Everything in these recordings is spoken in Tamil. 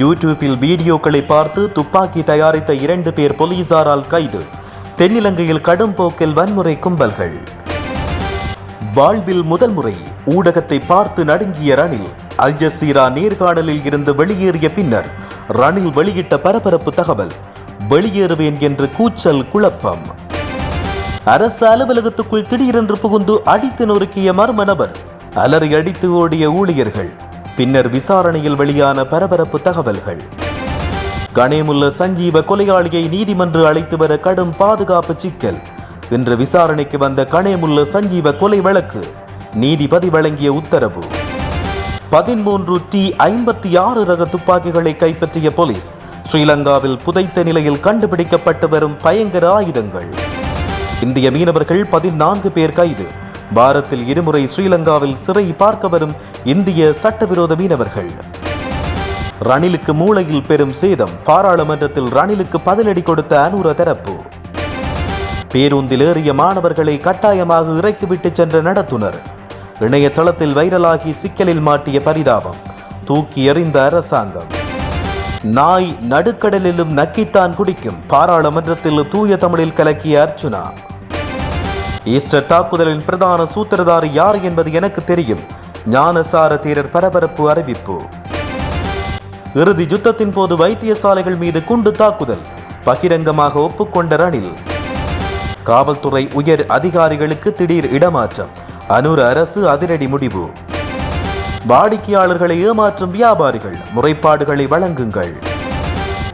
யூடியூப்பில் வீடியோக்களை பார்த்து துப்பாக்கி தயாரித்த இரண்டு பேர் போலீசாரால் கைது. தென்னிலங்கையில் கடும் போக்கில் வன்முறை கும்பல்கள். வாழ்வில் முதல் முறை ஊடகத்தை பார்த்து நடுங்கிய ரணில் அல் ஜசீரா நேர்காணலில் இருந்து வெளியேறிய பின்னர் ரணில் வெளியிட்ட பரபரப்பு தகவல் வெளியேறுவேன் என்று கூச்சல் குழப்பம். அரசு அலுவலகத்துக்குள் திடீரென்று புகுந்து அடித்து நொறுக்கிய மர்ம நபர் அலறி அடித்து ஓடிய ஊழியர்கள் பின்னர் விசாரணையில் வெளியான பரபரப்பு தகவல்கள். கணேமுல்ல சஞ்சீவ கொலையாளியை நீதிமன்று அழைத்து வர கடும் பாதுகாப்பு சிக்கல். இன்று விசாரணைக்கு வந்த கணேமுல்ல சஞ்சீவ கொலை வழக்கு. நீதிபதி வழங்கிய உத்தரவு. பதிமூன்று டி ஐம்பத்தி ஆறு ரக துப்பாக்கிகளை கைப்பற்றிய போலீஸ் ஸ்ரீலங்காவில் புதைத்த நிலையில் கண்டுபிடிக்கப்பட்டு வரும் பயங்கர ஆயுதங்கள். இந்திய மீனவர்கள் பதினான்கு பேர் கைது. பாரத்தில் இருமுறை ஸ்ரீலங்காவில் சிறை பார்க்க வரும் இந்திய சட்டவிரோத மீனவர்கள். ரணிலுக்கு மூளையில் பெரும் சேதம் பாராளுமன்றத்தில் ரணிலுக்கு பதிலடி கொடுத்த அனுர தரப்பு. பேருந்தில் ஏறிய மாணவர்களை கட்டாயமாக இறக்கிவிட்டு சென்ற நடத்துனர். இணையதளத்தில் வைரலாகி சிக்கலில் மாட்டிய பரிதாபம் தூக்கி எறிந்த அரசாங்கம். நாய் நடுக்கடலிலும் நக்கித்தான் குடிக்கும் பாராளுமன்றத்தில் தூய தமிழில் கலக்கிய அர்ச்சுனா ஈஸ்டர் தாக்குதலின் பிரதான சூத்திரதாரி யார் என்பது எனக்கு தெரியும். ஞானசார தீரர் பரபரப்பு அறிவிப்பு. இறுதி யுத்தத்தின் போது வைத்தியசாலைகள் மீது குண்டு தாக்குதல். பகிரங்கமாக ஒப்புக்கொண்ட ரணில். காவல்துறை உயர் அதிகாரிகளுக்கு திடீர் இடமாற்றம். அனூர் அரசு அதிரடி முடிவு. வாடிக்கையாளர்களை ஏமாற்றும் வியாபாரிகள் முறைப்பாடுகளை வழங்குங்கள்.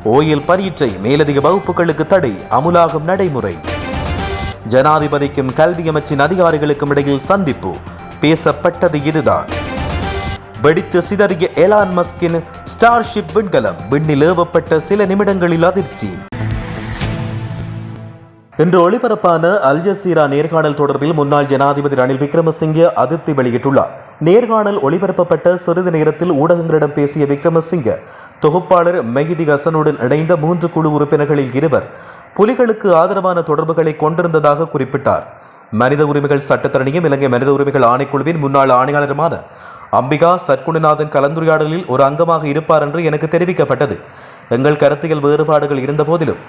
ஓயில் பரீட்சை மேலதிக வகுப்புகளுக்கு தடை அமுலாகும் நடைமுறை. ஜனாதிபதிக்கும் கல்வி அமைச்சின் அதிகாரிகளுக்கும் இடையில் சந்திப்பு. பேசப்பட்டது இதுதான். வெடித்து சிதறிய எலான் மஸ்கின் ஸ்டார்ஷிப் விண்கலம் விண்ணில் ஏவப்பட்ட சில நிமிடங்களில் அதிர்ச்சி. இன்று ஒளிபரப்பான அல் ஜசீரா நேர்காணல் தொடர்பில் முன்னாள் ஜனாதிபதி ரணில் விக்ரமசிங்கே அதிருப்தி வெளியிட்டுள்ளார். நேர்காணல் ஒளிபரப்பப்பட்ட சிறிது நேரத்தில் ஊடகங்களிடம் பேசிய விக்ரமசிங்கே தொகுப்பாளர் மெஹிதி ஹசனுடன் இணைந்த மூன்று குழு உறுப்பினர்களில் இருவர் புலிகளுக்கு ஆதரவான தொடர்புகளை கொண்டிருந்ததாக குறிப்பிட்டார். மனித உரிமைகள் சட்டத்தரணியும் இலங்கை மனித உரிமைகள் ஆணைக்குழுவின் முன்னாள் ஆணையாளருமான அம்பிகா சற்குணநாதன் கலந்துரையாடலில் ஒரு அங்கமாக இருப்பார் என்று எனக்கு தெரிவிக்கப்பட்டது. எங்கள் கருத்தியல் வேறுபாடுகள் இருந்த போதிலும்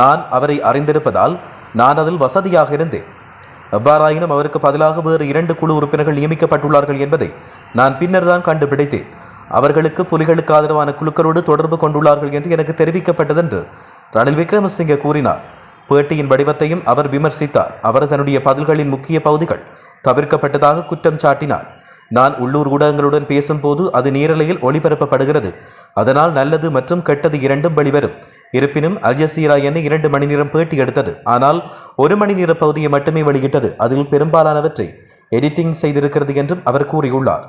நான் அவரை அறிந்திருப்பதால் நான் அதில் வசதியாக இருந்தேன். எவ்வாறாயினும் அவருக்கு பதிலாக வேறு இரண்டு குழு உறுப்பினர்கள் நியமிக்கப்பட்டுள்ளார்கள் என்பதை நான் பின்னர் தான் கண்டுபிடித்தேன். அவர்களுக்கு புலிகளுக்கு ஆதரவான குழுக்களோடு தொடர்பு கொண்டுள்ளார்கள் என்று எனக்கு தெரிவிக்கப்பட்டதென்று ரணில் விக்ரமசிங்கே கூறினார் பேட்டியின் வடிவத்தையும் அவர் விமர்சித்தார். அவர் தன்னுடைய பதில்களின் முக்கிய பகுதிகள் தவிர்க்கப்பட்டதாக குற்றம் சாட்டினார். நான் உள்ளூர் ஊடகங்களுடன் பேசும்போது அது நேரலையில் ஒளிபரப்பப்படுகிறது. அதனால் நல்லது மற்றும் கெட்டது இரண்டும் வெளிவரும். இருப்பினும் அல் ஜசீரா என இரண்டு மணி நேரம் பேட்டி எடுத்தது. ஆனால் ஒரு மணி நேர பகுதியை மட்டுமே வெளியிட்டது. அதில் பெரும்பாலானவற்றை எடிட்டிங் செய்திருக்கிறது என்றும் அவர் கூறியுள்ளார்.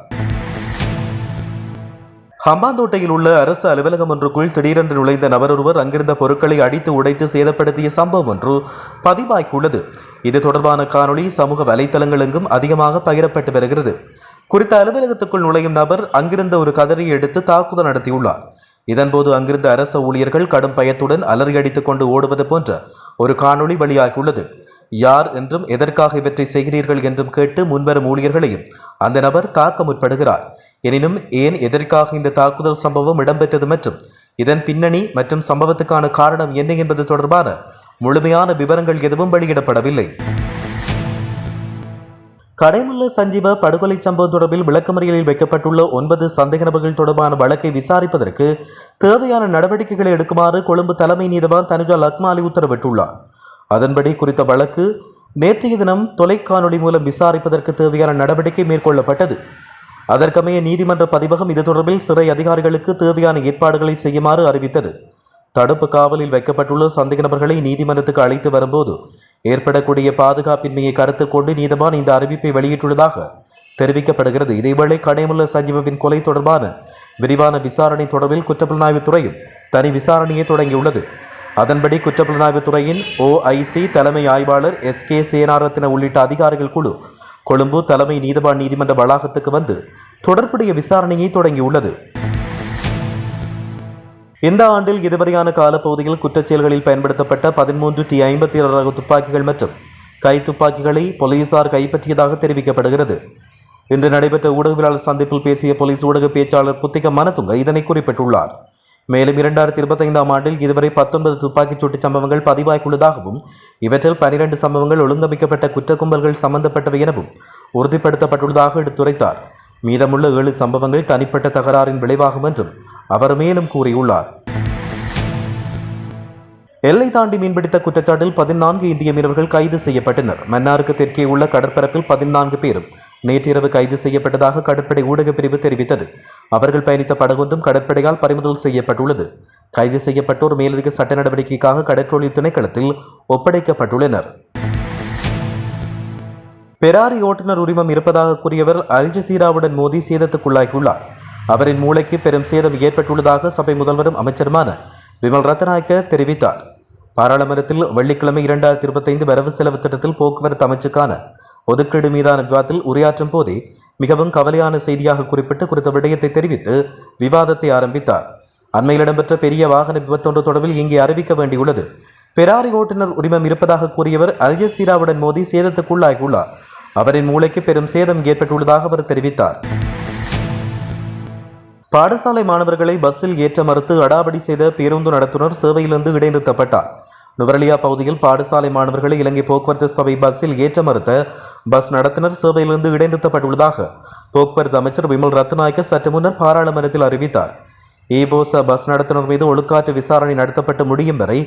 ஹம்பாந்தோட்டையில் உள்ள அரசு அலுவலகம் ஒன்றுக்குள் திடீரென்று நுழைந்த நபர் ஒருவர் அங்கிருந்த பொருட்களை அடித்து உடைத்து சேதப்படுத்திய சம்பவம் ஒன்று பதிவாகியுள்ளது. இது தொடர்பான காணொளி சமூக வலைத்தளங்கள் அதிகமாக பகிரப்பட்டு வருகிறது. குறித்த அலுவலகத்துக்குள் நுழையும் நபர் அங்கிருந்த ஒரு கதறியை எடுத்து தாக்குதல் நடத்தியுள்ளார். இதன்போது அங்கிருந்த அரச ஊழியர்கள் கடும் பயத்துடன் அலறி அடித்துக் கொண்டு ஓடுவது போன்ற ஒரு காணொளி வெளியாகியுள்ளது. யார் என்றும் எதற்காக இவற்றை செய்கிறீர்கள் என்றும் கேட்டு முன்வரும் ஊழியர்களையும் அந்த நபர் தாக்க முற்படுகிறார். எனினும் ஏன் எதற்காக இந்த தாக்குதல் சம்பவம் இடம்பெற்றது மற்றும் இதன் பின்னணி மற்றும் சம்பவத்துக்கான காரணம் என்ன என்பது தொடர்பான முழுமையான விவரங்கள் எதுவும் வெளியிடப்படவில்லை. கடைமுல்ல சஞ்சீவ படுகொலை சம்பவம் தொடர்பில் விளக்கமறியலில் வைக்கப்பட்டுள்ள ஒன்பது சந்தேக நபர்கள் தொடர்பான வழக்கை விசாரிப்பதற்கு தேவையான நடவடிக்கைகளை எடுக்குமாறு கொழும்பு தலைமை நீதவான் தனுஜா லக்மாலி உத்தரவிட்டுள்ளார். அதன்படி குறித்த வழக்கு நேற்றைய தினம் தொலைக்காணொளி மூலம் விசாரிப்பதற்கு தேவையான நடவடிக்கை மேற்கொள்ளப்பட்டது. அதற்கமைய நீதிமன்ற பதிவகம் இது தொடர்பில் சிறை அதிகாரிகளுக்கு தேவையான ஏற்பாடுகளை செய்யுமாறு அறிவித்தது. தடுப்பு காவலில் வைக்கப்பட்டுள்ள சந்தேக நபர்களை நீதிமன்றத்துக்கு அழைத்து வரும்போது ஏற்படக்கூடிய பாதுகாப்பின்மையை கருத்தில் கொண்டு நீதவான் இந்த அறிவிப்பை வெளியிட்டுள்ளதாக தெரிவிக்கப்படுகிறது. இதேவேளை கடைமுல்ல சஞ்சீவவின் கொலை தொடர்பான விரிவான விசாரணை தொடர்பில் குற்றப்புலனாய்வுத்துறையும் தனி விசாரணையை தொடங்கியுள்ளது. அதன்படி குற்றப்புலனாய்வுத் துறையின் ஓஐசி தலைமை ஆய்வாளர் எஸ் கே சேனாரத்ன உள்ளிட்ட அதிகாரிகள் குழு கொழும்பு தலைமை நீதவான் நீதிமன்ற வளாகத்துக்கு வந்து தொடர்புடைய விசாரணையை தொடங்கியுள்ளது. இந்த ஆண்டில் இதுவரையான காலப்பகுதியில் குற்றச்செயல்களில் பயன்படுத்தப்பட்ட பதிமூன்று டி ஐம்பத்தி ஏழு ரக துப்பாக்கிகள் மற்றும் கை துப்பாக்கிகளை போலீசார் கைப்பற்றியதாக தெரிவிக்கப்படுகிறது. இன்று நடைபெற்ற ஊடகவியலாளர் சந்திப்பில் பேசிய போலீஸ் ஊடக பேச்சாளர் புத்திக மனதுங்க இதனை குறிப்பிட்டுள்ளார். மேலும் இரண்டாயிரத்தி இருபத்தைந்தாம் ஆண்டில் இதுவரை பத்தொன்பது துப்பாக்கிச் சூட்டு சம்பவங்கள் பதிவாகியுள்ளதாகவும் இவற்றில் பனிரெண்டு சம்பவங்கள் ஒழுங்கமைக்கப்பட்ட குற்ற கும்பல்கள் சம்பந்தப்பட்டவை எனவும் உறுதிப்படுத்தப்பட்டுள்ளதாக எடுத்துரைத்தார். மீதமுள்ள ஏழு சம்பவங்கள் தனிப்பட்ட தகராறின் விளைவாகும் என்றும் அவர் மேலும் கூறியுள்ளார். எல்லை தாண்டி மீன்பிடித்த குற்றச்சாட்டில் பதினான்கு இந்திய மீனவர்கள் கைது செய்யப்பட்டனர். மன்னாருக்கு தெற்கே உள்ள கடற்பரப்பில் பதினான்கு பேரும் நேற்றிரவு கைது செய்யப்பட்டதாக கடற்படை ஊடகப் பிரிவு தெரிவித்தது. அவர்கள் பயணித்த படகொன்றும் கடற்படையால் பறிமுதல் செய்யப்பட்டுள்ளது. கைது செய்யப்பட்டோர் மேலதிக சட்ட நடவடிக்கைக்காக கடற்றொழில் திணைக்களத்தில் ஒப்படைக்கப்பட்டுள்ளனர். பெராரி ஓட்டுநர் உரிமம் இருப்பதாக கூறியவர் அல் ஜசீராவுடன் மோதி சேதத்துக்குள்ளாகியுள்ளார். அவரின் மூளைக்கு பெரும் சேதம் ஏற்பட்டுள்ளதாக சபை முதல்வரும் அமைச்சருமான விமல் ரத்நாயக்க தெரிவித்தார். பாராளுமன்றத்தில் வெள்ளிக்கிழமை இரண்டாயிரத்தி இருபத்தைந்து வரவு செலவு திட்டத்தில் போக்குவரத்து அமைச்சுக்கான ஒதுக்கீடு மீதான விவாதத்தில் உரையாற்றும் போதே மிகவும் கவலையான செய்தியாக குறிப்பிட்டு குறித்த விடயத்தை தெரிவித்து விவாதத்தை ஆரம்பித்தார். அண்மையில் இடம்பெற்ற பெரிய வாகன விபத்தொன்று தொடர்பில் இங்கே அறிவிக்க வேண்டியுள்ளது. பெராரி ஓட்டுநர் உரிமம் இருப்பதாக கூறியவர் அல் ஜசீராவுடன் மோதி சேதத்துக்குள்ளாகியுள்ளார். அவரின் மூளைக்கு பெரும் சேதம் ஏற்பட்டுள்ளதாக அவர் தெரிவித்தார். பாடசாலை மாணவர்களை பஸ்ஸில் ஏற்ற மறுத்து அடாவடி செய்த பேருந்து நடத்துனர் சேவையிலிருந்து இடைநிறுத்தப்பட்டார். நுவரலியா பகுதியில் பாடசாலை மாணவர்களை இலங்கை போக்குவரத்து சபை பஸ்ஸில் ஏற்ற மறுத்த பஸ் நடத்தினர் சேவையிலிருந்து இடைநிறுத்தப்பட்டுள்ளதாக போக்குவரத்து அமைச்சர் விமல் ரத்நாயக்க சற்று முன்னர் பாராளுமன்றத்தில் அறிவித்தார். ஈபோச பஸ் நடத்துனர் மீது ஒழுக்காற்று விசாரணை நடத்தப்பட்டு முடியும் வரை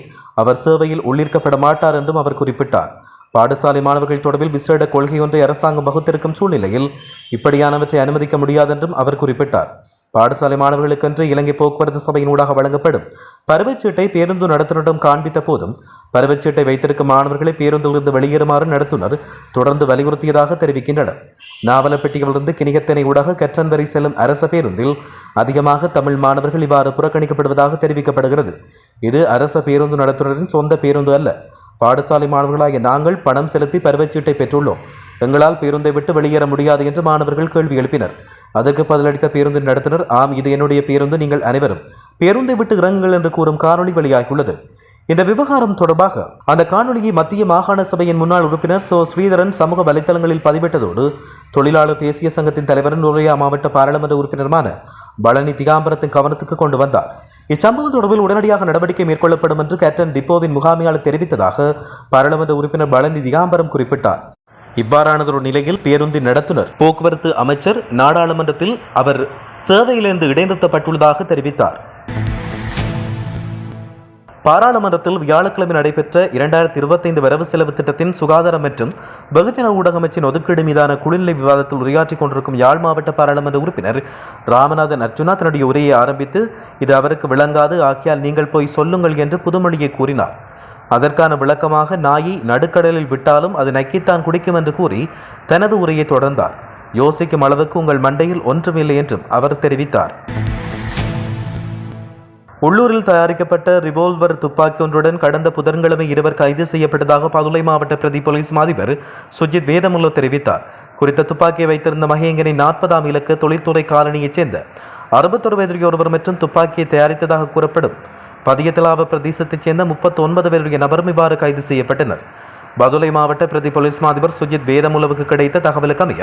அவர் சேவையில் உள்ளிருக்கப்பட மாட்டார் என்றும் அவர் குறிப்பிட்டார். பாடசாலை மாணவர்கள் தொடர்பில் விசேட கொள்கை ஒன்றை அரசாங்கம் வகுத்திருக்கும் சூழ்நிலையில் இப்படியானவற்றை அனுமதிக்க முடியாதென்றும் அவர் குறிப்பிட்டார். பாடசாலை மாணவர்களுக்கென்று இலங்கை போக்குவரத்து சபையின் ஊடாக வழங்கப்படும் பருவச்சீட்டை பேருந்து நடத்துனரிடம் காண்பித்த போதும் பருவச்சீட்டை வைத்திருக்கும் மாணவர்களை பேருந்திலிருந்து வெளியேறுமாறு நடத்துனர் தொடர்ந்து வலியுறுத்தியதாக தெரிவிக்கின்றனர். நாவலப்பட்டியிலிருந்து கிணிகத்தனை ஊடாக கற்றன் வரை செல்லும் அரச பேருந்தில் அதிகமாக தமிழ் மாணவர்கள் இவ்வாறு புறக்கணிக்கப்படுவதாக தெரிவிக்கப்படுகிறது. இது அரச பேருந்து நடத்துனரின் சொந்த பேருந்து அல்ல. பாடசாலை மாணவர்களாகிய நாங்கள் பணம் செலுத்தி பருவச்சீட்டை பெற்றுள்ளோம். எங்களால் பேருந்தை விட்டு வெளியேற முடியாது என்று மாணவர்கள் கேள்வி எழுப்பினர். அதற்கு பதிலளித்த பேருந்தின் நடத்துனர் ஆம் இது என்னுடைய பேருந்து நீங்கள் அனைவரும் பேருந்தை விட்டு இறங்குங்கள் என்று கூறும் காணொளி வெளியாகியுள்ளது. இந்த விவகாரம் தொடர்பாக அந்த காணொலியை மத்திய மாகாண சபையின் முன்னாள் உறுப்பினர் சோ. ஸ்ரீதரன் சமூக வலைத்தளங்களில் பதிவிட்டதோடு தொழிலாளர் தேசிய சங்கத்தின் தலைவர் நுரையா மாவட்ட பாராளுமன்ற உறுப்பினருமான பழனி திகாம்பரத்தின் கவனத்துக்கு கொண்டு வந்தார். இச்சம்பவம் தொடர்பில் உடனடியாக நடவடிக்கை மேற்கொள்ளப்படும் என்று கேப்டன் டிப்போவின் முகாமையாளர் தெரிவித்ததாக பாராளுமன்ற உறுப்பினர் பழனி திகாம்பரம் குறிப்பிட்டார். இவ்வாறானதொரு நிலையில் பேருந்தின் நடத்துனர். போக்குவரத்து அமைச்சர் நாடாளுமன்றத்தில் அவர் சேவையிலிருந்து இடைநிறுத்தப்பட்டுள்ளதாக தெரிவித்தார். பாராளுமன்றத்தில் வியாழக்கிழமை நடைபெற்ற இரண்டாயிரத்தி இருபத்தைந்து வரவு செலவு திட்டத்தின் சுகாதாரம் மற்றும் வெகுஜன ஊடக அமைச்சின் ஒதுக்கீடு மீதான குழுநிலை விவாதத்தில் உரையாற்றிக் கொண்டிருக்கும் யாழ் மாவட்ட பாராளுமன்ற உறுப்பினர் ராமநாதன் அர்ஜுனா தன்னுடைய உரையை ஆரம்பித்து இது அவருக்கு விளங்காது ஆக்கியால் நீங்கள் போய் சொல்லுங்கள் என்று புதுமொழியை கூறினார். அதற்கான விளக்கமாக நாயை நடுக்கடலில் விட்டாலும் அது நக்கித்தான் குடிக்கும் என்று கூறி தனது உரையை தொடர்ந்தார். யோசிக்கும் அளவுக்கு உங்கள் மண்டையில் ஒன்றுமில்லை என்றும் அவர் தெரிவித்தார். உள்ளூரில் தயாரிக்கப்பட்ட ரிவால்வர் துப்பாக்கி ஒன்றுடன் கடந்த புதன்கிழமை இருவர் கைது செய்யப்பட்டதாக பதுளை மாவட்ட பிரதி போலீஸ் மாதிபர் சுஜித் வேதமுல்லோ தெரிவித்தார். குறித்த துப்பாக்கியை வைத்திருந்த மகேங்கனை நாற்பதாம் இலக்கு தொழில்துறை காலனியைச் சேர்ந்த அறுபத்தொரு வயதுடைய ஒருவர் மற்றும் துப்பாக்கியை தயாரித்ததாக கூறப்படும். பதியத்திலாவ பிரதேசத்தைச் சேர்ந்த முப்பத்தி ஒன்பது பேருடைய நபரும் இவ்வாறு கைது செய்யப்பட்டனர். பதுளை மாவட்ட பிரதி போலீஸ் மாதிபர் சுஜித் வேதமுல்லவுக்கு கிடைத்த தகவலுக்கு அமைய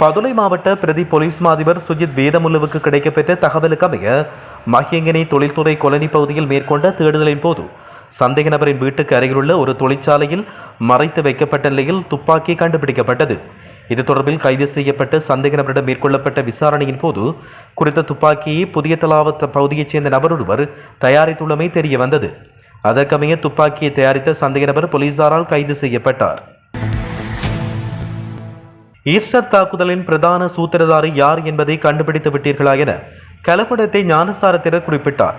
பதுளை மாவட்ட பிரதி போலீஸ் மாதிபர் சுஜித் வேதமுல்லவுக்கு கிடைக்கப்பெற்ற தகவலுக்கு அமைய மஹியங்கனை தொழில்துறை கொலனி பகுதியில் மேற்கொண்ட தேடுதலின் போது சந்தேக நபரின் வீட்டுக்கு அருகிலுள்ள ஒரு தொழிற்சாலையில் மறைத்து வைக்கப்பட்ட நிலையில் துப்பாக்கி கண்டுபிடிக்கப்பட்டது. இது தொடர்பில் கைது செய்யப்பட்டு சந்தேக நபரிடம் மேற்கொள்ளப்பட்ட விசாரணையின் போது குறித்த துப்பாக்கியை புதிய தலாவத்த பகுதியைச் சேர்ந்த நபர் ஒருவர் தயாரித்துள்ளமை தெரிய வந்தது. அதற்கமைய துப்பாக்கியை தயாரித்த சந்தேக நபர் போலீசாரால் கைது செய்யப்பட்டார். ஈஸ்டர் தாக்குதலின் பிரதான சூத்திரதாரி யார் என்பதை கண்டுபிடித்து விட்டீர்களா என கலப்படத்தை ஞானசாரத்தினர் குறிப்பிட்டார்.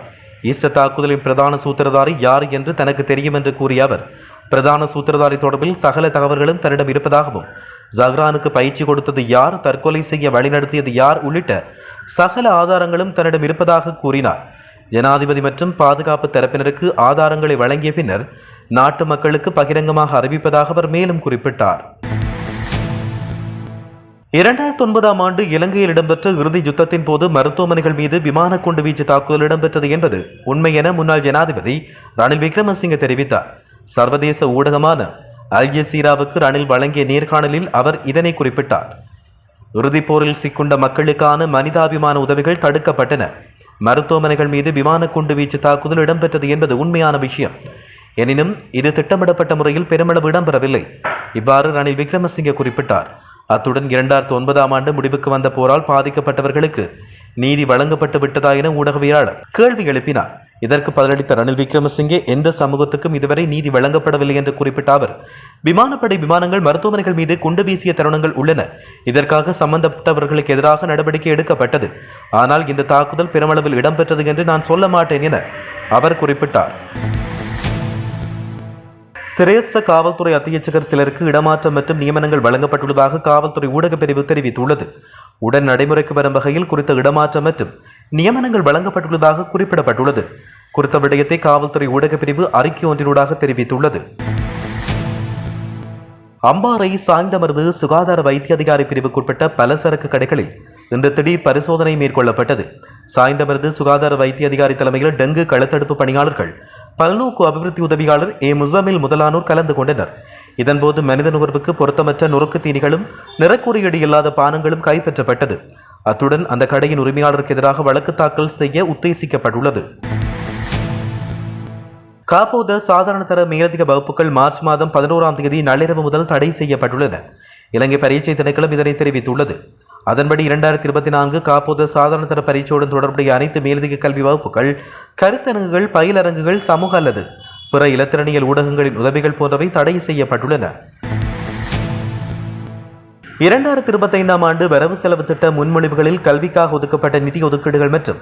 ஈஸ்டர் தாக்குதலின் பிரதான சூத்திரதாரி யார் என்று தனக்கு தெரியும் என்று கூறிய அவர் பிரதான சூத்திரதாரி தொடர்பில் சகல தகவல்களும் தன்னிடம் இருப்பதாகவும் ஜஹ்ரானுக்கு பயிற்சி கொடுத்தது யார்? தற்கொலை செய்ய வழிநடத்தியது யார்? உள்ளிட்ட சகல ஆதாரங்களும் தன்னிடம் இருப்பதாக கூறினார். ஜனாதிபதி மற்றும் பாதுகாப்பு தரப்பினருக்கு ஆதாரங்களை வழங்கிய பின்னர் நாட்டு மக்களுக்கு பகிரங்கமாக அறிவிப்பதாக அவர் மேலும் குறிப்பிட்டார். இரண்டாயிரத்தி ஒன்பதாம் ஆண்டு இலங்கையில் இடம்பெற்ற இறுதி யுத்தத்தின் போது மருத்துவமனைகள் மீது விமான குண்டு வீச்சு தாக்குதல் இடம்பெற்றது என்பது உண்மை என முன்னாள் ஜனாதிபதி ரணில் விக்ரமசிங்க தெரிவித்தார். சர்வதேச ஊடகமான அல் ஜசீராவுக்கு ரணில் வழங்கிய நேர்காணலில் அவர் இதனை குறிப்பிட்டார். இறுதிப்போரில் சிக்குண்ட மக்களுக்கான மனிதாபிமான உதவிகள் தடுக்கப்பட்டன. மருத்துவமனைகள் மீது விமான குண்டு வீச்சு தாக்குதல் இடம்பெற்றது என்பது உண்மையான விஷயம். எனினும் இது திட்டமிடப்பட்ட முறையில் பெருமளவு இடம்பெறவில்லை. இவ்வாறு ரணில் விக்ரமசிங்கே குறிப்பிட்டார். அத்துடன் இரண்டாயிரத்து ஒன்பதாம் ஆண்டு முடிவுக்கு வந்த போரால் பாதிக்கப்பட்டவர்களுக்கு நீதி வழங்கப்பட்டு விட்டதா என ஊடகவியலாளர் கேள்வி எழுப்பினார். இதற்கு பதிலளித்த ரணில் விக்ரமசிங்கே எந்த சமூகத்துக்கும் இதுவரை நீதி வழங்கப்படவில்லை என்று குறிப்பிட்ட அவர் விமானப்படை விமானங்கள் மருத்துவமனைகள் மீது குண்டு வீசிய தருணங்கள் உள்ளன. இதற்காக சம்பந்தப்பட்டவர்களுக்கு எதிராக நடவடிக்கை எடுக்கப்பட்டது. ஆனால் இந்த தாக்குதல் பெருமளவில் இடம்பெற்றது என்று நான் சொல்ல மாட்டேன் என அவர் குறிப்பிட்டார். சிரேஷ்ட காவல்துறை அத்தியட்சகர் சிலருக்கு இடமாற்றம் மற்றும் நியமனங்கள் வழங்கப்பட்டுள்ளதாக காவல்துறை ஊடகப் பிரிவு தெரிவித்துள்ளது. உடன் நடைமுறைக்கு வரும் வகையில் குறித்த இடமாற்றம் மற்றும் நியமனங்கள் வழங்கப்பட்டுள்ளதாக குறிப்பிடப்பட்டுள்ளது. குறித்த விடயத்தை காவல்துறை ஊடகப் பிரிவு அறிக்கை ஒன்றினூடாக தெரிவித்துள்ளது. அம்பாறை சாய்ந்தமருது சுகாதார வைத்திய அதிகாரி பிரிவுக்குட்பட்ட பலசரக்கு கடைகளில் இன்று திடீர் பரிசோதனை மேற்கொள்ளப்பட்டது. சாய்ந்தமருது சுகாதார வைத்திய அதிகாரி தலைமையில் டெங்கு களத்தடுப்பு பணியாளர்கள் பல்நோக்கு அபிவிருத்தி உதவியாளர் ஏ. முசமில் முதலானோர் கலந்து கொண்டனர். இதன்போது மனித நுகர்வுக்கு பொருத்தமற்ற நுறுக்கு தீனிகளும் நிறக்குறியீடு இல்லாத பானங்களும் கைப்பற்றப்பட்டது. அத்துடன் அந்த கடையின் உரிமையாளருக்கு எதிராக வழக்கு தாக்கல் செய்ய உத்தேசிக்கப்பட்டுள்ளது. காப்போத சாதாரண தர மேலதிக வகுப்புகள் மார்ச் மாதம் பதினோராம் தேதி நள்ளிரவு முதல் தடை செய்யப்பட்டுள்ளன. இலங்கை பரீட்சை திணைக்களம் இதனை தெரிவித்துள்ளது. அதன்படி இரண்டாயிரத்தி இருபத்தி நான்கு காப்போது சாதாரண தர பரீட்சையுடன் தொடர்புடைய அனைத்து மேலதிக கல்வி வகுப்புகள் கருத்தரங்குகள் பயிலரங்குகள் சமூக அல்லது பிற இலத்திரனியல் ஊடகங்களின் உதவிகள் போன்றவை தடை செய்யப்பட்டுள்ளன. இரண்டாயிரத்தி இருபத்தைந்தாம் ஆண்டு வரவு செலவு திட்ட முன்மொழிவுகளில் கல்விக்காக ஒதுக்கப்பட்ட நிதி ஒதுக்கீடுகள் மற்றும்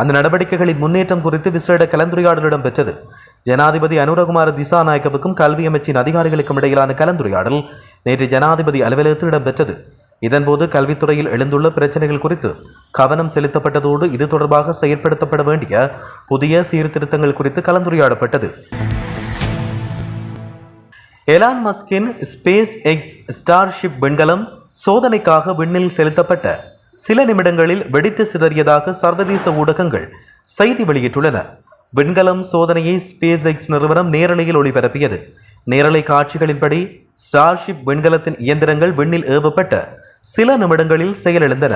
அந்த நடவடிக்கைகளின் முன்னேற்றம் குறித்து விசேட கலந்துரையாடல் இடம்பெற்றது ஜனாதிபதி அனுரகுமார திசாநாயக்கவுக்கும் கல்வி அமைச்சின் அதிகாரிகளுக்கும் இடையிலான கலந்துரையாடல் நேற்று ஜனாதிபதி அலுவலகத்தில் இடம்பெற்றது இதன்போது கல்வித்துறையில் எழுந்துள்ள பிரச்சனைகள் குறித்து கவனம் செலுத்தப்பட்டதோடு இது தொடர்பாக செயற்படுத்தப்பட வேண்டிய புதிய சீர்திருத்தங்கள் குறித்து கலந்துரையாடப்பட்டது. எலான் மஸ்கின் ஸ்பேஸ் எக்ஸ் ஸ்டார்ஷிப் விண்கலம் சோதனைக்காக விண்ணில் செலுத்தப்பட்ட சில நிமிடங்களில் வெடித்து சிதறியதாக சர்வதேச ஊடகங்கள் செய்தி வெளியிட்டுள்ளன. விண்கலம் சோதனையை ஸ்பேஸ் எக்ஸ் நிறுவனம் நேரலையில் ஒளிபரப்பியது. நேரலை காட்சிகளின்படி ஸ்டார்ஷிப் விண்கலத்தின் இயந்திரங்கள் விண்ணில் ஏவப்பட்ட சில நிமிடங்களில் செயலிழந்தன.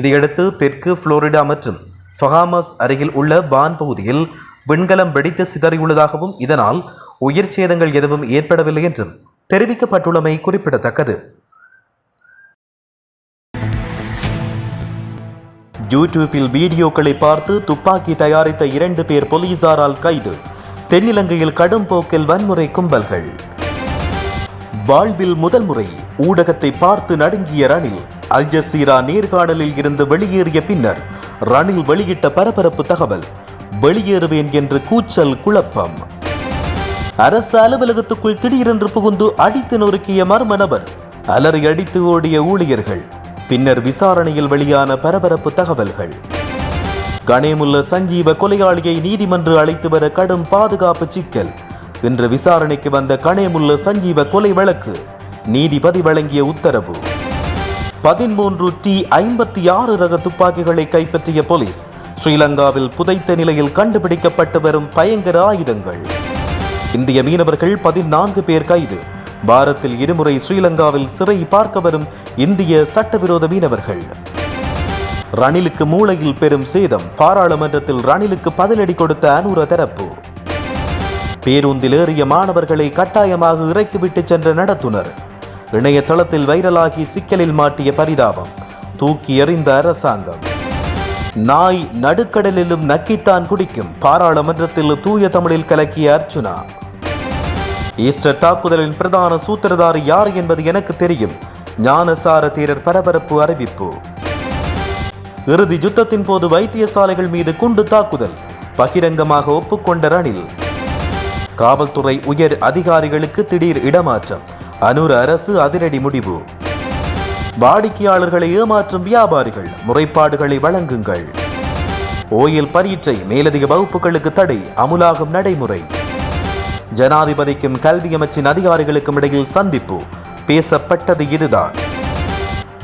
இதையடுத்து தெற்கு புளோரிடா மற்றும் ஃபஹாமஸ் அருகில் உள்ள வான் பகுதியில் விண்கலம் வெடித்து சிதறியுள்ளதாகவும் இதனால் உயிர் சேதங்கள் எதுவும் ஏற்படவில்லை என்றும் தெரிவிக்கப்பட்டுள்ளமை குறிப்பிடத்தக்கது. யூடியூப்பில் வீடியோக்களை பார்த்து துப்பாக்கி தயாரித்த இரண்டு பேர் போலீசாரால் கைது. தென்னிலங்கையில் கடும் போக்கில் வன்முறை கும்பல்கள். வாழ்வில் முதல் முறை ஊடகத்தை பார்த்து நடுங்கிய ரணில் அல் ஜசீரா நேர்காணலில் இருந்து வெளியேறிய பின்னர் ரணில் வெளியிட்ட பரபரப்பு தகவல் வெளியேறுவேன் என்று கூச்சல் குழப்பம். அரசு அலுவலகத்துக்குள் திடீரென்று புகுந்து அடித்து நொறுக்கிய மர்ம நபர். அலறி அடித்து ஓடிய ஊழியர்கள். பின்னர் விசாரணையில் வெளியான பரபரப்பு தகவல்கள். கணேமுல்ல சஞ்சீவ கொலையாளியை நீதிமன்று அழைத்து வர கடும் பாதுகாப்பு சிக்கல். இன்று விசாரணைக்கு வந்த கணேமுல்ல சஞ்சீவ கொலை வழக்கு. நீதிபதி வழங்கிய உத்தரவு. பதிமூன்று டி ஐம்பத்தி ஆறு ரக துப்பாக்கிகளை கைப்பற்றிய போலீஸ். ஸ்ரீலங்காவில் புதைத்த நிலையில் கண்டுபிடிக்கப்பட்டு வரும் பயங்கர ஆயுதங்கள். இந்திய மீனவர்கள் பதினான்கு பேர் கைது. பாரத்தில் இருமுறை ஸ்ரீலங்காவில் சிறை பார்க்க வரும் இந்திய சட்டவிரோத மீனவர்கள். ரணிலுக்கு மூளையில் பெரும் சேதம். பாராளுமன்றத்தில் ரணிலுக்கு பதிலடி கொடுத்த அனுர தரப்பு. பேருந்தில் ஏறிய மாணவர்களை கட்டாயமாக இறக்கிவிட்டு சென்ற நடத்துனர். இணையதளத்தில் வைரலாகி சிக்கலில் மாட்டிய பரிதாபம். தூக்கி எறிந்த அரசாங்கம். நாய் நடுக்கடலிலும் நக்கித்தான் குடிக்கும். பாராளுமன்றத்தில் தூய தமிழில் கலக்கிய அர்ச்சுனா ஈஸ்டர் தாக்குதலின் பிரதான சூத்திரதாரி யார் என்பது எனக்கு தெரியும். ஞானசார தீரர் பரபரப்பு அறிவிப்பு. இறுதி யுத்தத்தின் போது வைத்தியசாலைகள் மீது குண்டு தாக்குதல். பகிரங்கமாக ஒப்புக்கொண்ட ரணில். காவல்துறை உயர் அதிகாரிகளுக்கு திடீர் இடமாற்றம். அனூர் அரசு அதிரடி முடிவு. வாடிக்கையாளர்களை ஏமாற்றும் வியாபாரிகள் முறைப்பாடுகளை வழங்குங்கள். ஓயில் பரீட்சை மேலதிக வகுப்புகளுக்கு தடை அமுலாகும் நடைமுறை. ஜனாதிபதிக்கும் கல்வி அமைச்சின் அதிகாரிகளுக்கும் இடையில் சந்திப்பு பேசப்பட்டது இதுதான்.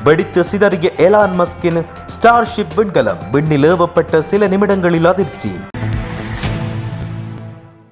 வெடித்து சிதறிய எலான் மஸ்கின் ஸ்டார்ஷிப் விண்கலம் விண்ணில் ஏவப்பட்ட சில நிமிடங்களில் அதிர்ச்சி.